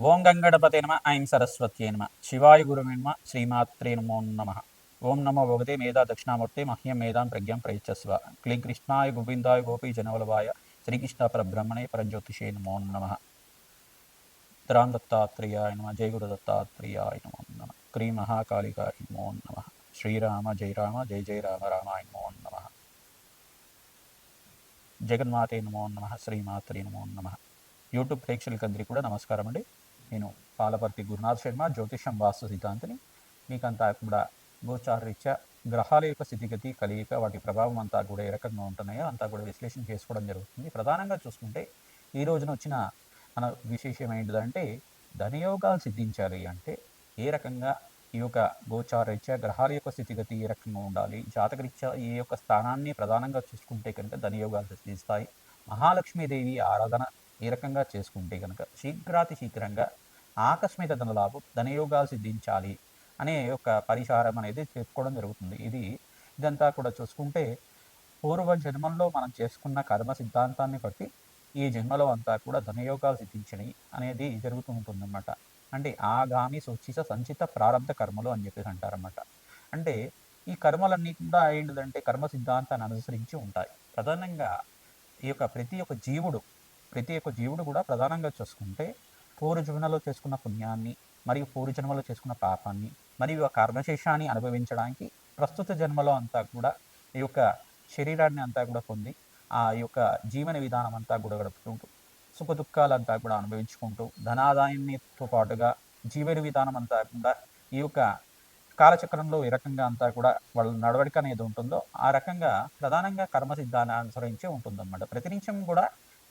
ఓం గంగణపతే నమ ఐం సరస్వత్యే నమ. శివాయ గురువే నమ శ్రీమాత్రే నమో నమ. ఓం నమో భగవతే మేధా దక్షిణామూర్తి మహ్యం మేధాం ప్రజ్ఞం ప్రయచ్చస్వ. క్లీం కృష్ణాయ గోవిందాయ గోపీ జనవలవాయ. శ్రీకృష్ణ పరబ్రహ్మణే పరజ్యోతిషే నమో నమ. రామ్ దత్తాత్రేయాయ నమ జయ గురు దత్తాత్రేయాయ నమో నమ. క్రీ మహాకాళికాయ నమో నమ. శ్రీరామ జయ రామ జయ జయ రామ రామాయ నమో నమ. జగన్మాతే నమో నమ శ్రీమాత్రే నమో నమ. యూట్యూబ్ ప్రేక్షకులందరికీ కూడా నమస్కారం అండి నేను పాలపర్తి గురునాథ్ శర్మ జ్యోతిషం వాస్తు సిద్ధాంతిని. మీకంతా కూడా గోచారరీత్యా గ్రహాల యొక్క స్థితిగతి కలియిక వాటి ప్రభావం అంతా కూడా ఏ రకంగా ఉంటున్నాయో అంతా కూడా విశ్లేషణ చేసుకోవడం జరుగుతుంది. ప్రధానంగా చూసుకుంటే ఈ రోజున వచ్చిన మన విశేషం ఏంటిదంటే ధనయోగాలు సిద్ధించాలి అంటే ఏ రకంగా ఈ యొక్క గోచారరీత్యా గ్రహాల యొక్క స్థితిగతి ఏ రకంగా ఉండాలి జాతకరీత్యా ఈ యొక్క స్థానాన్ని ప్రధానంగా చూసుకుంటే కనుక ధనయోగాలు సిద్ధిస్తాయి. మహాలక్ష్మీదేవి ఆరాధన ఏ రకంగా చేసుకుంటే కనుక శీఘ్రాతి శీఘ్రంగా ఆకస్మిక ధనలాభం ధనయోగాలు సిద్ధించాలి అనే ఒక పరిహారం అనేది చెప్పుకోవడం జరుగుతుంది. ఇది ఇదంతా కూడా చూసుకుంటే పూర్వ జన్మల్లో మనం చేసుకున్న కర్మ సిద్ధాంతాన్ని బట్టి ఈ జన్మలో అంతా కూడా ధనయోగాలు సిద్ధించని అనేది జరుగుతూ ఉంటుందన్నమాట. అంటే ఆగామి సూచిత సంచిత ప్రారంభ కర్మలు అని చెప్పేసి అంటారన్నమాట. అంటే ఈ కర్మలన్నీ కూడా ఏంటిదంటే కర్మ సిద్ధాంతాన్ని అనుసరించి ఉంటాయి. ప్రధానంగా ఈ యొక్క ప్రతి ఒక్క జీవుడు ప్రతి ఒక్క జీవుడు కూడా ప్రధానంగా చూసుకుంటే పూర్వ జన్మలో చేసుకున్న పుణ్యాన్ని మరియు పూర్వ జన్మలో చేసుకున్న పాపాన్ని మరియు ఆ కర్మశేషాన్ని అనుభవించడానికి ప్రస్తుత జన్మలో అంతా కూడా ఈ యొక్క శరీరాన్ని అంతా కూడా పొంది ఆ యొక్క జీవన విధానం అంతా కూడా గడుపుతుంటూ సుఖ దుఃఖాలంతా కూడా అనుభవించుకుంటూ ధనాదాయంతో పాటుగా జీవన విధానం అంతా కూడా ఈ యొక్క కాలచక్రంలో ఏ రకంగా అంతా కూడా వాళ్ళ నడవడిక అనేది ఉంటుందో ఆ రకంగా ప్రధానంగా కర్మ సిద్ధాన్ని అనుసరించే ఉంటుందన్నమాట. ప్రతినిత్యం కూడా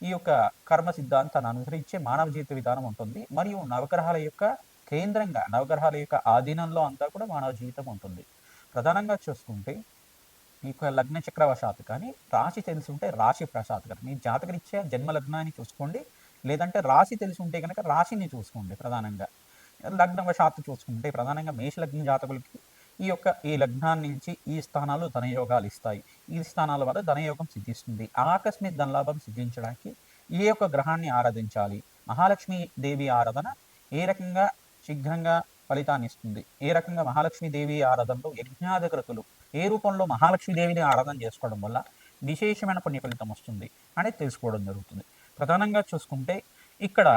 ఈ యొక్క కర్మ సిద్ధాంతాన్ని అనుసరించే మానవ జీవిత విధానం ఉంటుంది. మరియు నవగ్రహాల యొక్క కేంద్రంగా నవగ్రహాల యొక్క ఆధీనంలో అంతా కూడా మానవ జీవితం ఉంటుంది. ప్రధానంగా చూసుకుంటే మీకు లగ్న చక్రవశాత్తు కానీ రాశి తెలిసి ఉంటే రాశి ప్రశాత్ కానీ మీ జాతకరీత్యా జన్మ లగ్నాన్ని చూసుకోండి. లేదంటే రాశి తెలిసి ఉంటే కనుక రాశిని చూసుకోండి ప్రధానంగా. లగ్నవశాత్తు చూసుకుంటే ప్రధానంగా మేష లగ్న జాతకులకి ఈ యొక్క ఈ లగ్నాన్ని నుంచి ఈ స్థానాలు ధనయోగాలు ఇస్తాయి. ఈ స్థానాల వల్ల ధనయోగం సిద్ధిస్తుంది. ఆకస్మిక ధనలాభం సిద్ధించడానికి ఏ యొక్క గ్రహాన్ని ఆరాధించాలి. మహాలక్ష్మి దేవి ఆరాధన ఏ రకంగా శీఘ్రంగా ఫలితాన్ని ఇస్తుంది? ఏ రకంగా మహాలక్ష్మి దేవి ఆరాధనలో యజ్ఞాధికృతులు ఏ రూపంలో మహాలక్ష్మి దేవిని ఆరాధన చేసుకోవడం వల్ల విశేషమైన పుణ్య ఫలితం వస్తుంది అనేది తెలుసుకోవడం జరుగుతుంది. ప్రధానంగా చూసుకుంటే ఇక్కడ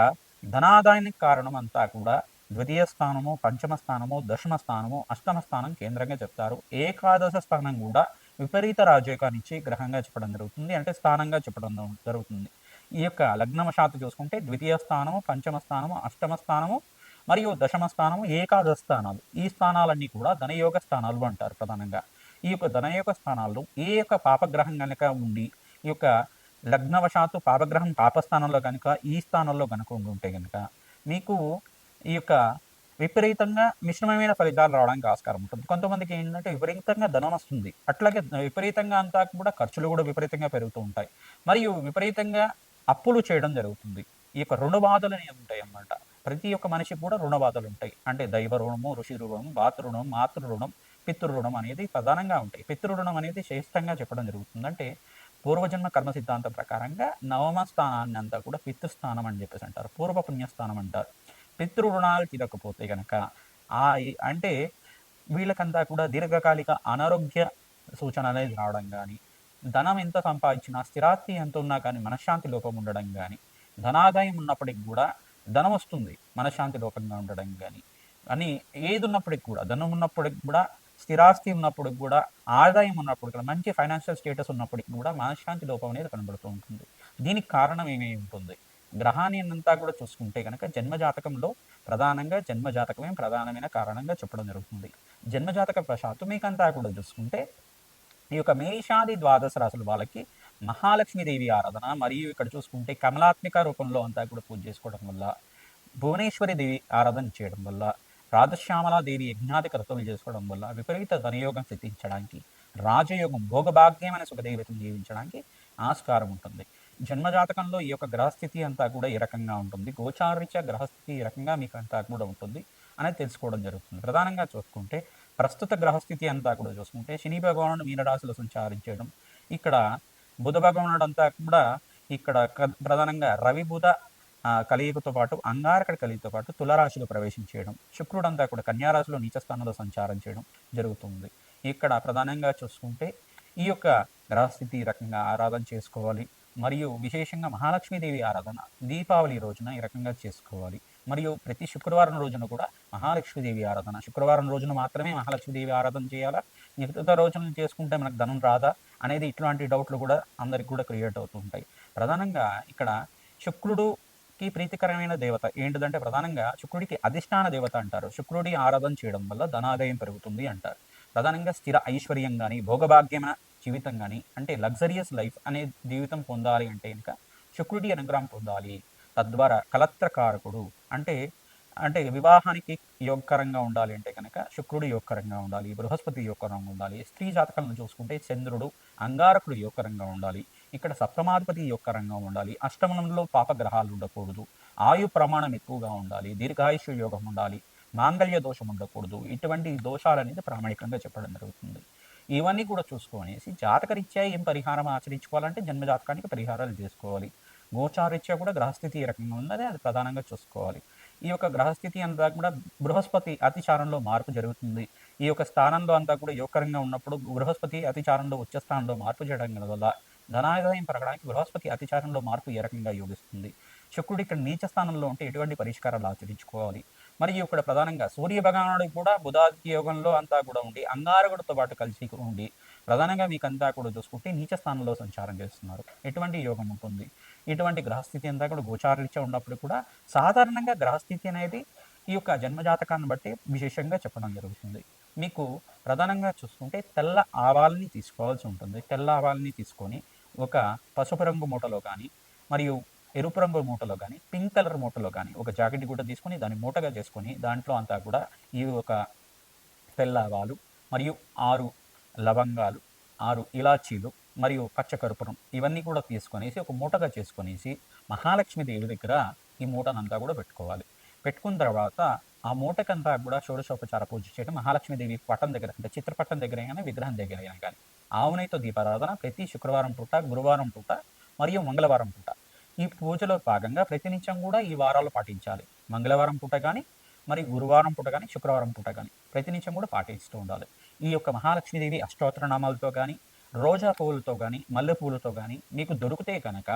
ధనాదాయానికి కారణం అంతా కూడా ద్వితీయ స్థానము పంచమ స్థానము దశమ స్థానము అష్టమ స్థానం కేంద్రంగా చెప్తారు. ఏకాదశ స్థానం కూడా విపరీత రాజయోగాన్నిచ్చి గ్రహంగా చెప్పడం జరుగుతుంది. అంటే స్థానంగా చెప్పడం జరుగుతుంది. ఈ యొక్క లగ్నవశాత్తు చూసుకుంటే ద్వితీయ స్థానము పంచమ స్థానము అష్టమ స్థానము మరియు దశమ స్థానము ఏకాదశ స్థానాలు. ఈ స్థానాలన్నీ కూడా ధనయోగ స్థానాలు అంటారు ప్రధానంగా. ఈ యొక్క ధనయోగ స్థానాల్లో ఏ యొక్క పాపగ్రహం కనుక ఉండి ఈ యొక్క లగ్నవశాత్తు పాపగ్రహం పాపస్థానంలో కనుక ఈ స్థానంలో కనుక ఉంటే కనుక మీకు ఈ యొక్క విపరీతంగా మిశ్రమమైన ఫలితాలు రావడానికి ఆస్కారం ఉంటుంది. కొంతమందికి ఏంటంటే విపరీతంగా ధనం వస్తుంది. అట్లాగే విపరీతంగా అంతా కూడా ఖర్చులు కూడా విపరీతంగా పెరుగుతూ ఉంటాయి. మరియు విపరీతంగా అప్పులు చేయడం జరుగుతుంది. ఈ యొక్క రుణ బాధలు అనేవి ఉంటాయి అన్నమాట. ప్రతి ఒక్క మనిషి కూడా రుణ బాధలు ఉంటాయి. అంటే దైవ రుణము ఋషి రుణం మాతృ రుణం మాతృ రుణం పితృరుణం అనేది ప్రధానంగా ఉంటాయి. పితృరుణం అనేది శ్రేష్టంగా చెప్పడం జరుగుతుంది. అంటే పూర్వజన్మ కర్మ సిద్ధాంతం ప్రకారంగా నవమ స్థానాన్ని అంతా కూడా పితృస్థానం అని చెప్పేసి అంటారు. పూర్వ పుణ్యస్థానం అంటారు. పితృ రుణాలు తీరకపోతే కనుక ఆ అంటే వీళ్ళకంతా కూడా దీర్ఘకాలిక అనారోగ్య సూచన అనేది రావడం కానీ ధనం ఎంత సంపాదించినా స్థిరాస్తి ఎంత ఉన్నా కానీ మనశ్శాంతి లోపం ఉండడం కానీ ధనాదాయం ఉన్నప్పటికి కూడా ధనం వస్తుంది మనశ్శాంతి లోపంగా ఉండడం కానీ అని ఏది ఉన్నప్పటికి కూడా ధనం ఉన్నప్పటికి కూడా స్థిరాస్తి ఉన్నప్పటికి కూడా ఆదాయం ఉన్నప్పుడు కూడా మంచి ఫైనాన్షియల్ స్టేటస్ ఉన్నప్పటికి కూడా మనశ్శాంతి లోపం అనేది కనబడుతూ ఉంటుంది. దీనికి కారణం ఏమై ఉంటుంది? గ్రహాన్ని అంతా కూడా చూసుకుంటే కనుక జన్మజాతకంలో ప్రధానంగా జన్మజాతకమే ప్రధానమైన కారణంగా చెప్పడం జరుగుతుంది. జన్మజాతక ప్రశాత్తు మీకంతా కూడా చూసుకుంటే ఈ యొక్క మేషాది ద్వాదశ రాశుల వాళ్ళకి మహాలక్ష్మీదేవి ఆరాధన మరియు ఇక్కడ చూసుకుంటే కమలాత్మిక రూపంలో అంతా కూడా పూజ చేసుకోవడం వల్ల భువనేశ్వరి దేవి ఆరాధన చేయడం వల్ల రాధశ్యామలాదేవి యజ్ఞాది కర్తవ్యం చేసుకోవడం వల్ల విపరీత ధనయోగం సిద్ధించడానికి రాజయోగం భోగభాగ్యమైన సుఖదేవతను జీవించడానికి ఆస్కారం ఉంటుంది. జన్మజాతకంలో ఈ యొక్క గ్రహస్థితి అంతా కూడా ఈ రకంగా ఉంటుంది. గోచారీత్య గ్రహస్థితి ఈ రకంగా మీకు అంతా కూడా ఉంటుంది అనేది తెలుసుకోవడం జరుగుతుంది. ప్రధానంగా చూసుకుంటే ప్రస్తుత గ్రహస్థితి అంతా కూడా చూసుకుంటే శని భగవానుడు మీనరాశిలో సంచారించడం ఇక్కడ బుధ భగవానుడు అంతా కూడా ఇక్కడ ప్రధానంగా రవి బుధ కలియుగతో పాటు అంగారకడ కలియుగతో పాటు తులరాశిలో ప్రవేశించేయడం శుక్రుడు అంతా కూడా కన్యారాశిలో నీచస్థానంలో సంచారం చేయడం జరుగుతుంది. ఇక్కడ ప్రధానంగా చూసుకుంటే ఈ యొక్క గ్రహస్థితి రకంగా ఆరాధన చేసుకోవాలి. మరియు విశేషంగా మహాలక్ష్మీదేవి ఆరాధన దీపావళి రోజున ఈ రకంగా చేసుకోవాలి. మరియు ప్రతి శుక్రవారం రోజున కూడా మహాలక్ష్మీదేవి ఆరాధన. శుక్రవారం రోజున మాత్రమే మహాలక్ష్మీదేవి ఆరాధన చేయాలా? మిగతా రోజున చేసుకుంటే మనకు ధనం రాదా? అనేది ఇట్లాంటి డౌట్లు కూడా అందరికి కూడా క్రియేట్ అవుతూ ఉంటాయి. ప్రధానంగా ఇక్కడ శుక్రుడుకి ప్రీతికరమైన దేవత ఏంటిదంటే ప్రధానంగా శుక్రుడికి అధిష్టాన దేవత అంటారు. శుక్రుడి ఆరాధన చేయడం వల్ల ధనాదాయం పెరుగుతుంది అంటారు. ప్రధానంగా స్థిర ఐశ్వర్యం కానీ భోగభాగ్యమైన జీవితం కానీ అంటే లగ్జరియస్ లైఫ్ అనే జీవితం పొందాలి అంటే ఇంకా శుక్రుడి అనుగ్రహం పొందాలి. తద్వారా కలత్రకారకుడు అంటే అంటే వివాహానికి యోగకరంగా ఉండాలి అంటే కనుక శుక్రుడు యోగకరంగా ఉండాలి బృహస్పతి యోగకరంగా ఉండాలి స్త్రీ జాతకాలను చూసుకుంటే చంద్రుడు అంగారకుడు యోగకరంగా ఉండాలి ఇక్కడ సప్తమాధిపతి యోగకరంగా ఉండాలి అష్టమంలో పాపగ్రహాలు ఉండకూడదు ఆయు ప్రమాణం ఎక్కువగా ఉండాలి దీర్ఘాయుష్య యోగం ఉండాలి మాంగళ్య దోషం ఉండకూడదు ఇటువంటి దోషాలు అనేది ప్రామాణికంగా చెప్పడం జరుగుతుంది. ఇవన్నీ కూడా చూసుకొనేసి జాతకరీత్యా ఏం పరిహారం ఆచరించుకోవాలంటే జన్మ జాతకానికి పరిహారాలు చేసుకోవాలి. గోచారీత్యా కూడా గ్రహస్థితి ఏ రకంగా ఉన్నది అది ప్రధానంగా చూసుకోవాలి. ఈ యొక్క గ్రహస్థితి అంతా కూడా బృహస్పతి అతిచారంలో మార్పు జరుగుతుంది. ఈ యొక్క స్థానంలో అంతా కూడా యోగకరంగా ఉన్నప్పుడు బృహస్పతి అతిచారంలో ఉచ్చ స్థానంలో మార్పు చేయడం వల్ల ధనాదాయం పెరగడానికి బృహస్పతి అతిచారంలో మార్పు ఏ రకంగా యోగిస్తుంది? శుక్రుడు ఇక్కడ నీచ స్థానంలో ఉంటే ఎటువంటి పరిష్కారాలు ఆచరించుకోవాలి? మరియు ఇక్కడ ప్రధానంగా సూర్య భగవానుడు కూడా బుధాదిత్య యోగంలో అంతా కూడా ఉండి అంగారకుడితో పాటు కలిసి ఉండి ప్రధానంగా మీకు అంతా కూడా చూసుకుంటే నీచ స్థానంలో సంచారం చేస్తున్నారు. ఎటువంటి యోగం ఉంటుంది? ఇటువంటి గ్రహస్థితి అంతా కూడా గోచారీత్యా ఉన్నప్పుడు కూడా సాధారణంగా గ్రహస్థితి అనేది ఈ యొక్క జన్మజాతకాన్ని బట్టి విశేషంగా చెప్పడం జరుగుతుంది. మీకు ప్రధానంగా చూసుకుంటే తెల్ల ఆవాల్ని తీసుకోవాల్సి ఉంటుంది. తెల్ల ఆవాల్ని తీసుకొని ఒక పసుపు రంగు మూటలో కానీ మరియు ఎరుపు రంగు మూటలో కానీ పింక్ కలర్ మూటలో కానీ ఒక జాకెట్ కూడా తీసుకొని దాన్ని మూటగా చేసుకొని దాంట్లో అంతా కూడా ఈ ఒక తెల్ల ఆవాలు మరియు ఆరు లవంగాలు ఆరు ఇలాచీలు మరియు పచ్చకర్పూరం ఇవన్నీ కూడా తీసుకొనేసి ఒక మూటగా చేసుకొనేసి మహాలక్ష్మి దేవి దగ్గర ఈ మూటనంతా కూడా పెట్టుకోవాలి. పెట్టుకున్న తర్వాత ఆ మూటకంతా కూడా షోడశోపచార పూజ చేయడం మహాలక్ష్మీదేవి పట్టం దగ్గర అంటే చిత్రపట్టం దగ్గర కానీ విగ్రహం దగ్గర అయినా కానీ ఆవునైతో దీపారాధన ప్రతి శుక్రవారం పూట గురువారం పూట మరియు మంగళవారం పూట. ఈ పూజలో భాగంగా ప్రతినిత్యం కూడా ఈ వారాలు పాటించాలి. మంగళవారం పూట కానీ మరి గురువారం పూట కానీ శుక్రవారం పూట కానీ ప్రతినిత్యం కూడా పాటిస్తూ ఉండాలి. ఈ యొక్క మహాలక్ష్మీదేవి అష్టోత్తర నామాలతో కానీ రోజా పువ్వులతో కానీ మల్లె పువ్వులతో కానీ మీకు దొరికితే కనుక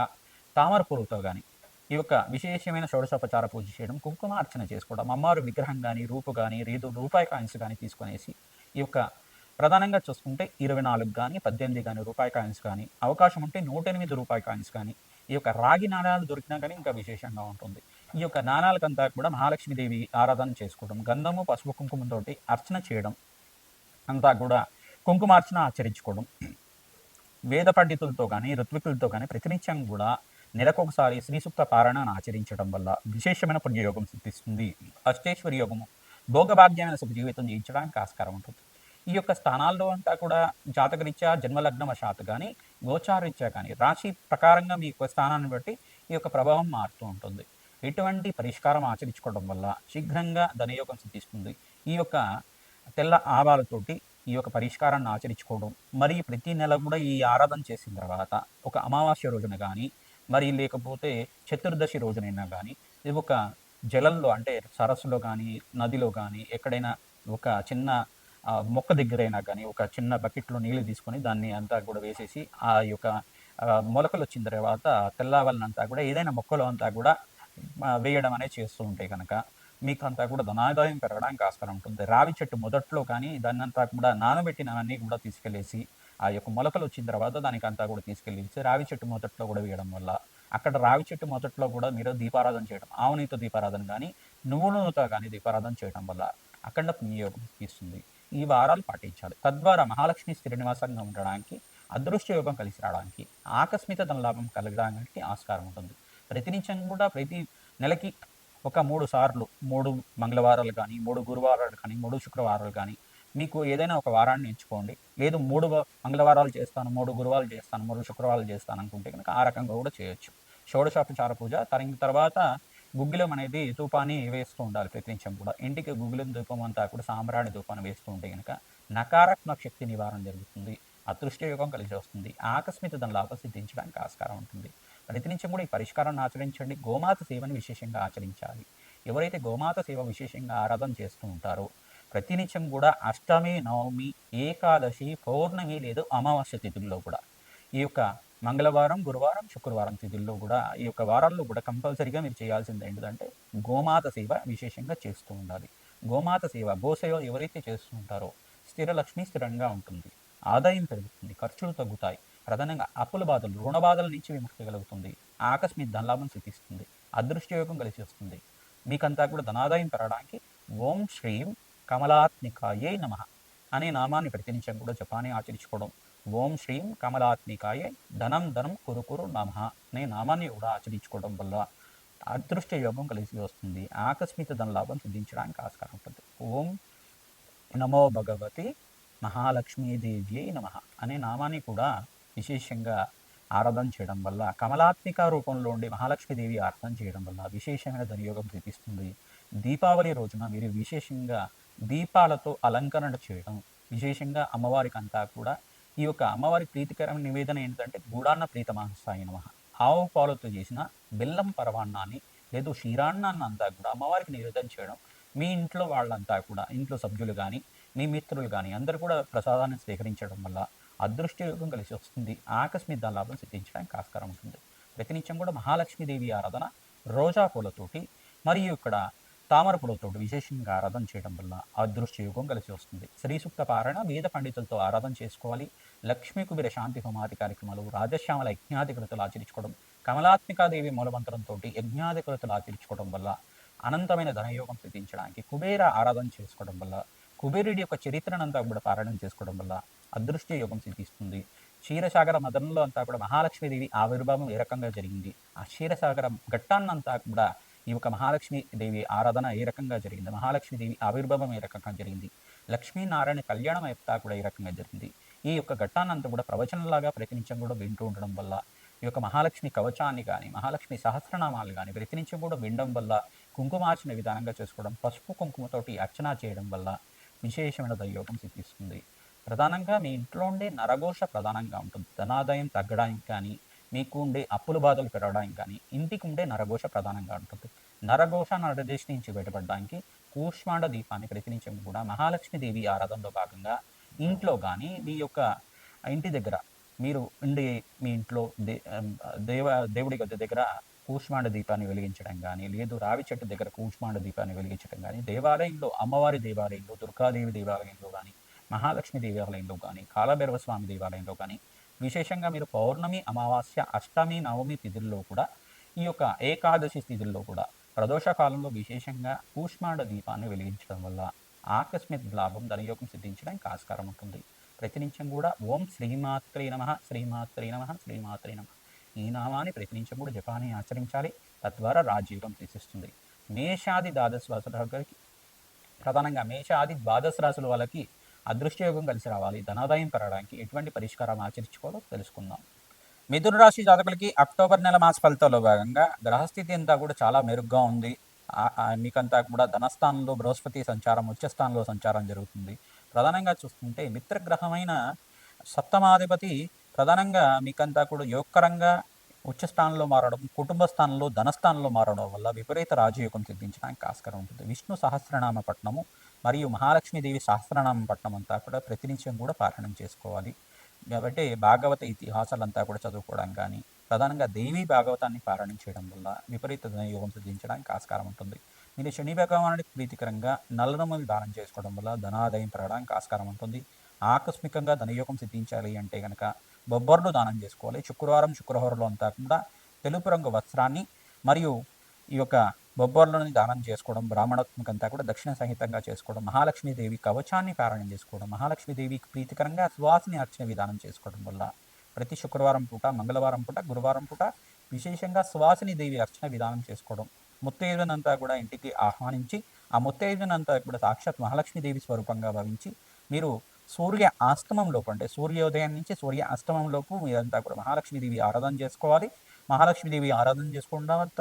తామర పువ్వులతో కానీ ఈ యొక్క విశేషమైన షోడశోపచార పూజ చేయడం కుంకుమ అర్చన చేసుకోవడం అమ్మవారు విగ్రహం కానీ రూపు కానీ రీదు రూపాయి కాయిన్స్ కానీ తీసుకునేసి ఈ యొక్క ప్రధానంగా చూసుకుంటే ఇరవై నాలుగు కానీ పద్దెనిమిది కానీ రూపాయి కాయిన్స్ కానీ అవకాశం ఉంటే నూట ఎనిమిది రూపాయి కాయిన్స్ కానీ ఈ యొక్క రాగి నాణాలు దొరికినా కానీ ఇంకా విశేషంగా ఉంటుంది. ఈ యొక్క నాణాలకంతా కూడా మహాలక్ష్మీదేవి ఆరాధన చేసుకోవడం గంధము పసుపు కుంకుమతోటి అర్చన చేయడం అంతా కూడా కుంకుమార్చన ఆచరించుకోవడం. వేద పండితులతో కానీ ఋత్వికులతో కానీ ప్రతినిత్యం కూడా నెలకొకసారి శ్రీసూక్త పారాయణను ఆచరించడం వల్ల విశేషమైన పుణ్యయోగం సిద్ధిస్తుంది. అష్టేశ్వరి యోగము భోగభాగ్యమైన సుఖ జీవితం జీవించడానికి ఆస్కారం ఉంటుంది. ఈ యొక్క స్థానాల్లో అంతా కూడా జాతకరీత్యా జన్మలగ్నవశాత్తు కానీ గోచారీత్యా కానీ రాశి ప్రకారంగా మీ యొక్క స్థానాన్ని బట్టి ఈ యొక్క ప్రభావం మారుతూ ఉంటుంది. ఎటువంటి పరిష్కారం ఆచరించుకోవడం వల్ల శీఘ్రంగా ధనయోగం సిద్ధిస్తుంది. ఈ యొక్క తెల్ల ఆవాలతోటి ఈ యొక్క పరిష్కారాన్ని ఆచరించుకోవడం మరి ప్రతి నెల కూడా ఈ ఆరాధన చేసిన తర్వాత ఒక అమావాస్య రోజున కానీ మరి లేకపోతే చతుర్దశి రోజునైనా కానీ ఇది ఒక జలంలో అంటే సరస్సులో కానీ నదిలో కానీ ఎక్కడైనా ఒక చిన్న మొక్క దగ్గరైనా కానీ ఒక చిన్న బకెట్లో నీళ్ళు తీసుకొని దాన్ని అంతా కూడా వేసేసి ఆ యొక్క మొలకలు వచ్చిన తర్వాత తెల్లవలనంతా కూడా ఏదైనా మొక్కలో అంతా కూడా వేయడం అనేది చేస్తూ ఉంటే కనుక మీకు అంతా కూడా ధనాదాయం పెరగడానికి ఆస్కారం ఉంటుంది. రావి చెట్టు మొదట్లో కానీ దాన్ని అంతా కూడా నానబెట్టినవన్నీ కూడా తీసుకెళ్ళేసి ఆ యొక్క మొలకలు వచ్చిన తర్వాత దానికి అంతా కూడా తీసుకెళ్ళేసి రావి చెట్టు మొదట్లో కూడా వేయడం వల్ల అక్కడ రావి చెట్టు మొదట్లో కూడా మీరు దీపారాధన చేయడం ఆవునితో దీపారాధన కానీ నువ్వు నూనెతో కానీ దీపారాధన చేయడం వల్ల అఖండ పుణ్యయోగం ఇస్తుంది ఈ వారాలు పాటించాలి. తద్వారా మహాలక్ష్మి శ్రీనివాసంగా ఉండడానికి అదృష్ట యోగం కలిసి రావడానికి ఆకస్మిక ధనలాభం కలగడానికి ఆస్కారం ఉంటుంది. ప్రతినిత్యం కూడా ప్రతి నెలకి ఒక మూడు సార్లు మూడు మంగళవారాలు కానీ మూడు గురువారాలు కానీ మూడు శుక్రవారాలు కానీ మీకు ఏదైనా ఒక వారాన్ని ఎంచుకోండి. లేదు మూడు వ- మంగళవారాలు చేస్తాను మూడు గురువాలు చేస్తాను మూడు శుక్రవారాలు చేస్తాను అనుకుంటే కనుక ఆ రకంగా కూడా చేయొచ్చు. షోడశాపచార పూజ తరిగిన తర్వాత గుగ్గిలం అనేది ధూపాన్ని వేస్తూ ఉండాలి ప్రతినిత్యం కూడా. ఇంటికి గుగ్గిలం ధూపం అంతా కూడా సాంబ్రాణి ధూపాన్ని వేస్తూ ఉంటే కనుక నకారాత్మక శక్తి నివారణ జరుగుతుంది అదృష్ట యోగం కలిసి వస్తుంది ఆకస్మిక దాని లాభం సిద్ధించడానికి ఆస్కారం ఉంటుంది. ప్రతినిత్యం కూడా ఈ పరిష్కారాన్ని ఆచరించండి. గోమాత సేవని విశేషంగా ఆచరించాలి. ఎవరైతే గోమాత సేవ విశేషంగా ఆరాధన చేస్తూ ఉంటారో ప్రతినిత్యం కూడా అష్టమి నవమి ఏకాదశి పౌర్ణమి లేదు అమావాస్య తిథుల్లో కూడా ఈ యొక్క మంగళవారం గురువారం శుక్రవారం తిథుల్లో కూడా ఈ యొక్క వారాల్లో కూడా కంపల్సరీగా మీరు చేయాల్సింది ఏంటంటే గోమాత సేవ విశేషంగా చేస్తూ ఉండాలి. గోమాత సేవ గోసేవ ఎవరైతే చేస్తూ ఉంటారో స్థిర లక్ష్మి స్థిరంగా ఉంటుంది. ఆదాయం పెరుగుతుంది ఖర్చులు తగ్గుతాయి. ప్రధానంగా అప్పుల బాధలు రుణ బాధల నుంచి విముక్తి కలుగుతుంది. ఆకస్మిక ధనలాభం సిద్ధిస్తుంది అదృష్టయోగం కలిసి వస్తుంది. మీకంతా కూడా ధనాదాయం పెరగడానికి ఓం శ్రీం కమలాత్మికాయే నమ అనే నామాన్ని ప్రతినిత్యం కూడా జపాన్ని ఆచరించుకోవడం ఓం శ్రీం కమలాత్మికాయే ధనం ధనం కురుకురు నమ అనే నామాన్ని కూడా ఆచరించుకోవడం వల్ల అదృష్ట యోగం కలిసి వస్తుంది. ఆకస్మిక ధనలాభం సిద్ధించడానికి ఆస్కారం ఉంటుంది. ఓం నమో భగవతి మహాలక్ష్మీదేవి నమ అనే నామాన్ని కూడా విశేషంగా ఆరాధన చేయడం వల్ల కమలాత్మిక రూపంలో ఉండే మహాలక్ష్మీదేవి ఆరాధన చేయడం వల్ల విశేషమైన ధనయోగం చూపిస్తుంది దీపావళి రోజున మీరు విశేషంగా దీపాలతో అలంకరణ చేయడం విశేషంగా అమ్మవారికి అంతా కూడా ఈ యొక్క అమ్మవారి ప్రీతికరమైన నివేదన ఏంటంటే గూడాన్న ప్రీతమాంసాయ నమ. ఆవు పాలతో చేసిన బెల్లం పరవాన్నాన్ని లేదు క్షీరాన్నాన్ని అంతా కూడా అమ్మవారికి నివేదన చేయడం మీ ఇంట్లో వాళ్ళంతా కూడా ఇంట్లో సభ్యులు కానీ మీ మిత్రులు కానీ అందరూ కూడా ప్రసాదాన్ని స్వీకరించడం వల్ల అదృష్టయోగం కలిసి వస్తుంది. ఆకస్మిక లాభం సిద్ధించడానికి ఆస్కారం ఉంటుంది. ప్రతినిత్యం కూడా మహాలక్ష్మీదేవి ఆరాధన రోజా పూలతోటి మరియు ఇక్కడ తామర విశేషంగా ఆరాధన చేయడం వల్ల అదృష్ట యుగం కలిసి వస్తుంది. శ్రీసూక్త సూక్త వేద పండితులతో ఆరాధన చేసుకోవాలి. లక్ష్మీ కుబీర శాంతి హోమాది కార్యక్రమాలు రాజశ్యామల యజ్ఞాధికృతలు ఆచరించుకోవడం కమలాత్మికాదేవి మూలమంత్రంతో యజ్ఞాధికృతులు ఆచరించుకోవడం వల్ల అనంతమైన ధనయోగం సిద్ధించడానికి కుబేర ఆరాధన చేసుకోవడం వల్ల కుబేరుడి యొక్క చరిత్రనంతా కూడా పారాయణం చేసుకోవడం వల్ల అదృష్ట యోగం సిద్ధిస్తుంది. క్షీరసాగర మదనంలో అంతా కూడా మహాలక్ష్మీదేవి ఆవిర్భావం ఏ రకంగా జరిగింది? ఆ క్షీరసాగర ఘట్టాన్నంతా కూడా ఈ యొక్క మహాలక్ష్మీదేవి ఆరాధన ఏ రకంగా జరిగింది? మహాలక్ష్మీదేవి ఆవిర్భావం ఏ రకంగా జరిగింది? లక్ష్మీనారాయణ కళ్యాణం ఎప్తా కూడా ఈ రకంగా జరిగింది? ఈ యొక్క ఘట్టానంతా కూడా ప్రవచనంలాగా ప్రతినిత్యం కూడా వింటూ ఉండడం వల్ల ఈ యొక్క మహాలక్ష్మి కవచాన్ని కానీ మహాలక్ష్మి సహస్రనామాలు కానీ ప్రతినిత్యం కూడా వినడం వల్ల కుంకుమార్చన విధానంగా చేసుకోవడం పసుపు కుంకుమతోటి అర్చన చేయడం వల్ల విశేషమైన దయోగం సిద్ధిస్తుంది. ప్రధానంగా మీ ఇంట్లో ఉండే నరఘోష ప్రధానంగా ఉంటుంది. ధనాదాయం తగ్గడానికి కానీ మీకు ఉండే అప్పుల బాధలు పెరగడానికి కానీ ఇంటికి ఉండే నరఘోష ప్రధానంగా ఉంటుంది. నరఘోష నరదేశ్ నుంచి బయటపడడానికి కూష్మాండ దీపాన్ని ప్రతినిత్యం కూడా మహాలక్ష్మీదేవి ఆరాధనలో భాగంగా ఇంట్లో కానీ మీ యొక్క ఇంటి దగ్గర మీరు ఉండే మీ ఇంట్లో దే దేవ దేవుడి గది దగ్గర కూష్మాండ దీపాన్ని వెలిగించడం కానీ లేదు రావి చెట్టు దగ్గర కూష్మాండ దీపాన్ని వెలిగించడం కానీ దేవాలయంలో అమ్మవారి దేవాలయంలో దుర్గాదేవి దేవాలయంలో కానీ మహాలక్ష్మి దేవాలయంలో కానీ కాలభైరవ స్వామి దేవాలయంలో కానీ విశేషంగా మీరు పౌర్ణమి అమావాస్య అష్టమి నవమి తిథుల్లో కూడా ఈ యొక్క ఏకాదశి తిథుల్లో కూడా ప్రదోష కాలంలో విశేషంగా కూష్మాండ దీపాన్ని వెలిగించడం వల్ల ఆకస్మిక లాభం ధనయోగం సిద్ధించడానికి ఆస్కారం ఉంటుంది. ప్రతినిత్యం కూడా ఓం శ్రీమాత్రే నమ శ్రీమాత్రే నమ శ్రీమాత్రే నమ. ఈ నామాన్ని ప్రతినిత్యం కూడా జపాన్ని ఆచరించాలి. తద్వారా రాజయోగం తీసిస్తుంది. మేషాది ద్వాదశ రాశులకి ప్రధానంగా మేషాది ద్వాదశ రాశుల వాళ్ళకి అదృష్టయోగం కలిసి రావాలి. ధనాదాయం పెరగడానికి ఎటువంటి పరిష్కారం ఆచరించుకోవాలో తెలుసుకుందాం. మిథున రాశి జాతకులకి అక్టోబర్ నెల మాస ఫలితాల్లో భాగంగా గ్రహస్థితి అంతా కూడా చాలా మెరుగ్గా ఉంది. మీకంతా కూడా ధనస్థానంలో బృహస్పతి సంచారం ఉచ్చస్థానంలో సంచారం జరుగుతుంది. ప్రధానంగా చూస్తుంటే మిత్రగ్రహమైన సప్తమాధిపతి ప్రధానంగా మీకంతా కూడా యోగకరంగా ఉచ్చ స్థానంలో మారడం కుటుంబ స్థానంలో ధనస్థానంలో మారడం వల్ల విపరీత రాజయోగం సిద్ధించడానికి ఆస్కారం ఉంటుంది. విష్ణు సహస్రనామ పట్టణము మరియు మహాలక్ష్మీదేవి సహస్రనామ పట్టణం అంతా కూడా ప్రతినిత్యం కూడా పారాయణం చేసుకోవాలి. కాబట్టి భాగవత ఇతిహాసాలంతా కూడా చదువుకోవడం కానీ ప్రధానంగా దేవీ భాగవతాన్ని పారాయణం చేయడం వల్ల విపరీత ధనయోగం సిద్ధించడానికి ఆస్కారం ఉంటుంది. మీరు శని భగవానుడికి ప్రీతికరంగా నల్లనమ్మని దానం చేసుకోవడం వల్ల ధనాదాయం పెరగడానికి ఆస్కారం ఉంటుంది. ఆకస్మికంగా ధనయోగం సిద్ధించాలి అంటే కనుక బొబ్బర్లు దానం చేసుకోవాలి. శుక్రవారం శుక్రవారంలో అంతా కూడా తెలుపు రంగు వస్త్రాన్ని మరియు ఈ యొక్క బొబ్బర్లను దానం చేసుకోవడం బ్రాహ్మణత్మకంతా కూడా దక్షిణ సహితంగా చేసుకోవడం మహాలక్ష్మీదేవి కవచాన్ని పారాయణం చేసుకోవడం మహాలక్ష్మీదేవికి ప్రీతికరంగా సువాసిని అర్చన విధానం చేసుకోవడం వల్ల ప్రతి శుక్రవారం పూట మంగళవారం పూట గురువారం పూట విశేషంగా సువాసిని దేవి అర్చన విధానం చేసుకోవడం. ముత్తైదునంతా కూడా ఇంటికి ఆహ్వానించి ఆ ముత్తైదునంతా కూడా సాక్షాత్ మహాలక్ష్మీదేవి స్వరూపంగా భావించి మీరు సూర్య ఆస్తమంలోపు అంటే సూర్యోదయం నుంచి సూర్య అస్తమంలోపు మీరంతా కూడా మహాలక్ష్మీదేవి ఆరాధన చేసుకోవాలి. మహాలక్ష్మీదేవి ఆరాధన చేసుకున్న తర్వాత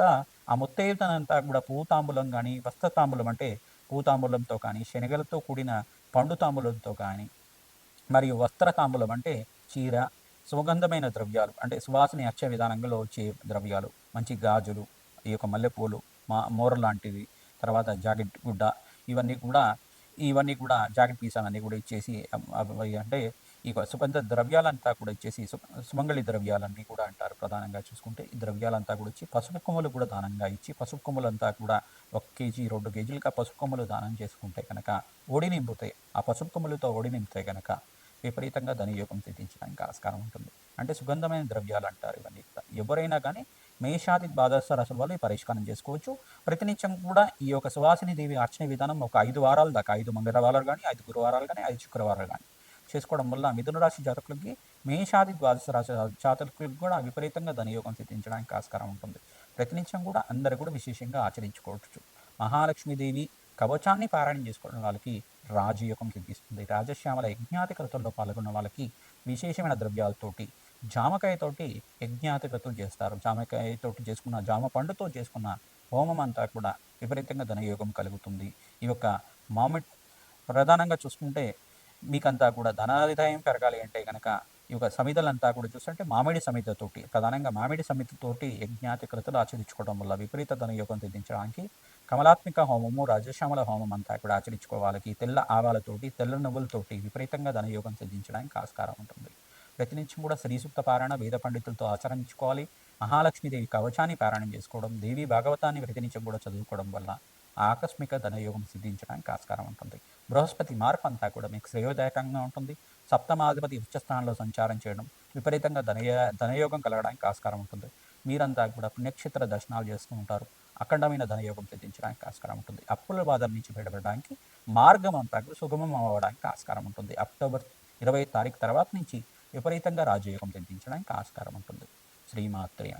ఆ ముత్తైదునంతా కూడా పూతాంబులం కానీ వస్త్రతాంబులం అంటే పూతాంబులంతో కానీ శనగలతో కూడిన పండు తాంబులంతో కానీ మరియు వస్త్రతాంబులం అంటే చీర సుగంధమైన ద్రవ్యాలు అంటే సువాసన అచ్చ విధానంలో వచ్చే ద్రవ్యాలు. మంచి గాజులు ఈ యొక్క మల్లెపూలు మా మోర లాంటివి తర్వాత జాకెట్ గుడ్డ ఇవన్నీ కూడా ఇవన్నీ కూడా జాకెట్ పీస్ అన్నీ కూడా ఇచ్చేసి అంటే ఈ సుగంధ ద్రవ్యాలంతా కూడా ఇచ్చేసి సుమంగళి ద్రవ్యాలన్నీ కూడా అంటారు ప్రధానంగా చూసుకుంటే. ఈ ద్రవ్యాలంతా కూడా ఇచ్చి పసుపు కొమ్మలు కూడా దానంగా ఇచ్చి పసుపు కొమ్మలంతా కూడా ఒక కేజీ రెండు కేజీలుగా పసుపు కొమ్మలు దానం చేసుకుంటే కనుక ఓడి నింపుతాయి ఆ పసుపు కొమ్మలతో ఓడి నింపితే కనుక విపరీతంగా ధనయోగం సిద్ధించడానికి ఆస్కారం ఉంటుంది. అంటే సుగంధమైన ద్రవ్యాలు అంటారు ఇవన్నీ కూడా. ఎవరైనా కానీ మేషాది ద్వాదశ రాశుల వాళ్ళు ఈ పరిష్కారం చేసుకోవచ్చు. ప్రతినిత్యం కూడా ఈ యొక్క సువాసిని దేవి అర్చన విధానం ఒక ఐదు వారాల దాకా ఐదు మంగళవారాలు కానీ ఐదు గురువారాలు కానీ ఐదు శుక్రవారాలు కానీ చేసుకోవడం వల్ల మిథున రాశి జాతకులకి మేషాది ద్వాదశ రాశి జాతకులకు కూడా విపరీతంగా ధనయోగం సిద్ధించడానికి ఆస్కారం ఉంటుంది. ప్రతినిత్యం కూడా అందరూ కూడా విశేషంగా ఆచరించుకోవచ్చు. మహాలక్ష్మీదేవి కవచాన్ని పారాయణం చేసుకోవడం వాళ్ళకి రాజయోగం సిద్ధిస్తుంది. రాజశ్యామల యజ్ఞాతి కృతుల్లో పాల్గొన్న వాళ్ళకి విశేషమైన ద్రవ్యాలతోటి జామకాయతోటి యజ్ఞాతి చేస్తారు. జామకాయతోటి చేసుకున్న జామ పండుతో చేసుకున్న హోమం అంతా కూడా విపరీతంగా ధనయోగం కలుగుతుంది. ఈ యొక్క మామిడి ప్రధానంగా చూసుకుంటే మీకంతా కూడా ధనాదాయం పెరగాలి అంటే కనుక ఈ యొక్క సమితలంతా కూడా చూస్తుంటే మామిడి సమితతోటి ప్రధానంగా మామిడి సమితతోటి యజ్ఞాతి ఆచరించుకోవడం వల్ల విపరీత ధనయోగం సిద్ధించడానికి కమలాత్మిక హోమము రాజశ్యామల హోమం అంతా కూడా ఆచరించుకోవాలకి తెల్ల ఆవాలతోటి తెల్ల నువ్వులతోటి విపరీతంగా ధనయోగం సిద్ధించడానికి ఆస్కారం ఉంటుంది. ప్రతినిత్యం కూడా శ్రీసూక్త పారాయణ వేద పండితులతో ఆచరించుకోవాలి. మహాలక్ష్మీదేవి కవచాన్ని పారాయణం చేసుకోవడం దేవి భాగవతాన్ని ప్రతినిత్యం కూడా చదువుకోవడం వల్ల ఆకస్మిక ధనయోగం సిద్ధించడానికి ఆస్కారం ఉంటుంది. బృహస్పతి మార్పు అంతా కూడా మీకు శ్రేయోదాయకంగా ఉంటుంది. సప్తమాధిపతి ఉచ్చస్థానంలో సంచారం చేయడం విపరీతంగా ధనయ ధనయోగం కలగడానికి ఆస్కారం ఉంటుంది. మీరంతా కూడా పుణ్యక్షేత్ర దర్శనాలు చేస్తూ ఉంటారు. అఖండమైన ధనయోగం సిద్ధించడానికి ఆస్కారం ఉంటుంది. అప్పుల బాధల నుంచి బయటపడడానికి మార్గం అంతా కూడా సుగమం అవ్వడానికి ఆస్కారం ఉంటుంది. అక్టోబర్ ఇరవై తారీఖు తర్వాత నుంచి విపరీతంగా రాజయోగం సిద్ధించడానికి ఆస్కారం ఉంటుంది. శ్రీమాత్రేణ